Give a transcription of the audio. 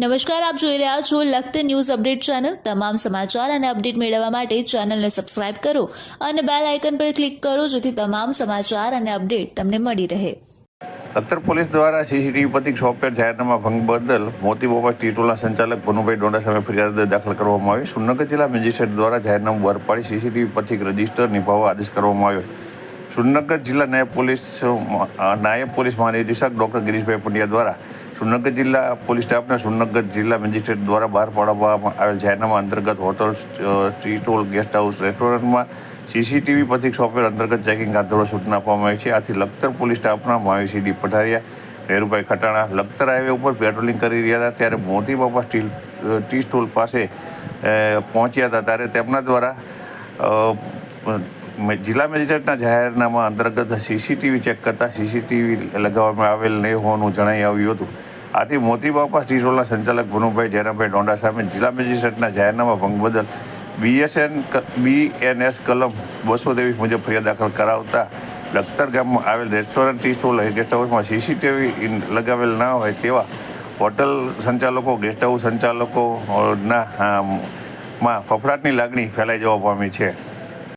નમસ્કાર, આપ જોઈ રહ્યા છો લખત ન્યૂઝ અપડેટ ચેનલ. તમામ સમાચાર અને અપડેટ મેળવવા માટે ચેનલને સબસ્ક્રાઇબ કરો અને બેલ આઇકન પર ક્લિક કરો જેથી તમામ સમાચાર અને અપડેટ તમને મળી રહે. અત્તર પોલીસ દ્વારા સીસીટીવી પ્રતિક સોફ્ટવેર જાહેરનામા ભંગ બદલ મોતી બોબા ટીટોલા સંચાલક ભનુભાઈ ડોંડા સામે ફરિયાદ દાખલ કરવામાં આવી. સુરનગર જિલ્લા મેજિસ્ટ્રેટ દ્વારા જાહેરનામું બહાર પાડી સીસીટીવી પ્રતિક રજિસ્ટર નિભાવવા આદેશ કરવામાં આવ્યો સુરનગર જિલ્લા નાયબ પોલીસ નાયબ પોલીસ મહાનિદેશક ડૉક્ટર ગિરીશભાઈ પંડ્યા દ્વારા સુરનગર જિલ્લા પોલીસ સ્ટાફના સુરનગર જિલ્લા મેજિસ્ટ્રેટ દ્વારા બહાર પાડવામાં આવેલ જાહેરનામા અંતર્ગત hotel street hall guest house, રેસ્ટોરન્ટમાં સીસીટીવી પથિક, સોફ્ટવેર અંતર્ગત ચેકિંગ હાથ ધરવા સૂચના આપવામાં આવી છે. આથી લખતર પોલીસ સ્ટાફના માવીસી ડી પઠારિયા નહેરુભાઈ ખટાણા લખતર હાઈવે ઉપર પેટ્રોલિંગ કરી રહ્યા હતા. ત્યારે મોતી બાપા સ્ટીલ ટી સ્ટોલ પાસે પહોંચ્યા હતા. ત્યારે તેમના દ્વારા જિલ્લા મેજિસ્ટ્રેટના જાહેરનામા અંતર્ગત સીસીટીવી ચેક કરતા સીસીટીવી લગાવવામાં આવેલ નહીં હોવાનું જણાઈ આવ્યું હતું. આથી મોતી બાપા સ્ટી રોલના સંચાલક ભુનુભાઈ જયરામભાઈ ડોંડા સામે જિલ્લા મેજિસ્ટ્રેટના જાહેરનામા ભંગ બદલ બીએસએન બીએનએસ કલમ બસો ત્રેવીસ મુજબ ફરિયાદ દાખલ કરાવતા લખતર ગામમાં આવેલ રેસ્ટોરન્ટ ટી સ્ટોલ ગેસ્ટ હાઉસમાં સીસીટીવી લગાવેલ ના હોય તેવા હોટલ સંચાલકો ગેસ્ટ હાઉસ સંચાલકો અ, ના અમ, માં ફફડાટની લાગણી ફેલાઈ જવા પામી છે.